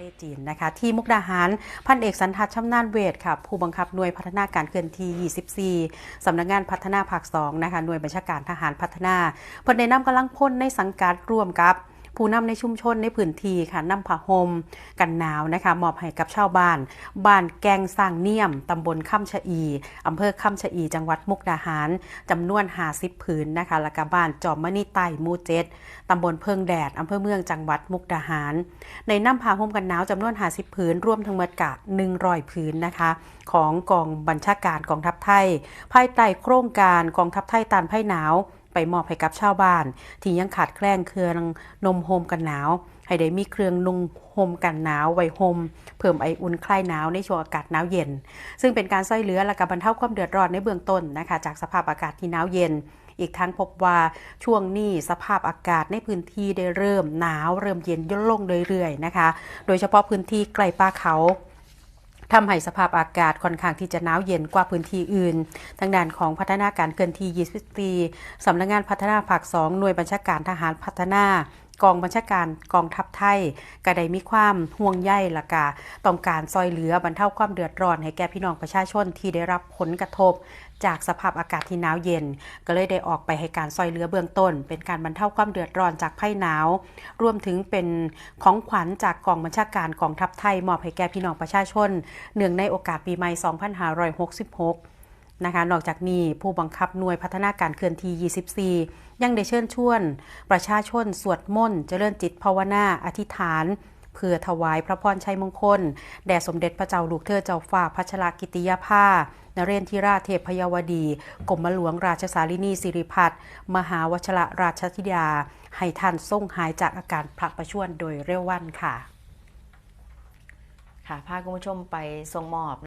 เลจีนนะคะที่มุกดาหารพันเอกสันทัดชำนาญเวทค่ะผู้บังคับหน่วยพัฒนาการเคลื่อนที่ 24 สำนักงานพัฒนาภาค2นะคะหน่วยบัญชาการทหารพัฒนาเพิ่นได้นำกำลังพลในสังกัดร่วมกับ ผู้นำในชุมชนในพื้นที่ค่ะนำผ้าห่มกันหนาวนะคะมอบให้กับชาวบ้าน บ้านแกงสร้างเนียมตำบลค่ำชะอีอำเภอค่ำชะอีจังหวัดมุกดาหารจำนวน50ผืนนะคะแล้วก็บ้านจอมมณีใต้มู่เจ็ดตำบลเพิงแดดอำเภอเมืองจังหวัดมุกดาหาร ในน้ำผ้าห่มกันหนาวจำนวน50ผืนรวมทั้งหมดกะ100ผืนนะคะ ของกองบัญชาการกองทัพไทย ภายใต้โครงการกองทัพไทยตานไพ่หนาว ไปมอบให้กับชาวบ้าน ที่ยังขาดแคลนเครื่องนมโฮมกันหนาว ให้ได้มีเครื่องนุ่งโฮมกันหนาวไว้โฮมเพิ่มไออุ่นคลายหนาวในช่วงอากาศหนาวเย็น ซึ่งเป็นการช่วยเหลือและกับบรรเทาความเดือดร้อนในเบื้องต้นนะคะจากสภาพอากาศที่หนาวเย็นอีกทั้งพบว่าช่วงนี้สภาพอากาศในพื้นที่ได้เริ่มหนาว เริ่มเย็นย่นลงเรื่อยๆนะคะ โดยเฉพาะพื้นที่ใกล้ป่าเขา ทำให้สภาพอากาศค่อนข้างที่จะหนาวเย็นกว่าพื้นที่อื่น ทางด้านของพัฒนาการเกินที่ยีสตีสำนักงานพัฒนาภาค2หน่วยบัญชาการทหารพัฒนา กองบัญชาการกองทัพไทยก็ได้มีความห่วงใยละกาต้องการซอยเหลือบรรเทาความเดือดร้อนให้แก่พี่น้องประชาชนที่ได้รับผลกระทบ จากสภาพอากาศที่หนาวเย็น ก็เลยได้ออกไปให้การซอยเหลือเบื้องต้น เป็นการบรรเทาความเดือดร้อนจากภัยหนาว รวมถึงเป็นของขวัญจากกองบัญชาการกองทัพไทยมอบให้แก่พี่น้องประชาชนเนื่องในโอกาสปีใหม่ 2566 นะคะนอกจากนี้ผู้บังคับหน่วยพัฒนาการเคลื่อนที่ 24 ยังได้เชิญชวน ประชาชนสวดมนต์เจริญจิตภาวนาอธิษฐาน เพื่อถวายพระพรชัยมงคล แด่สมเด็จพระเจ้าลูกเธอเจ้าฟ้าพัชรกิติยาภานเรนทิราเทพพยาวดี กรมหลวงราชสารินีสิริพัฒน์มหาวชระราชธิดา ให้ท่านทรงหายจากอาการพระประชวรโดยเร็ววันค่ะ ค่ะพาคุณผู้ชมไปทรงมอบ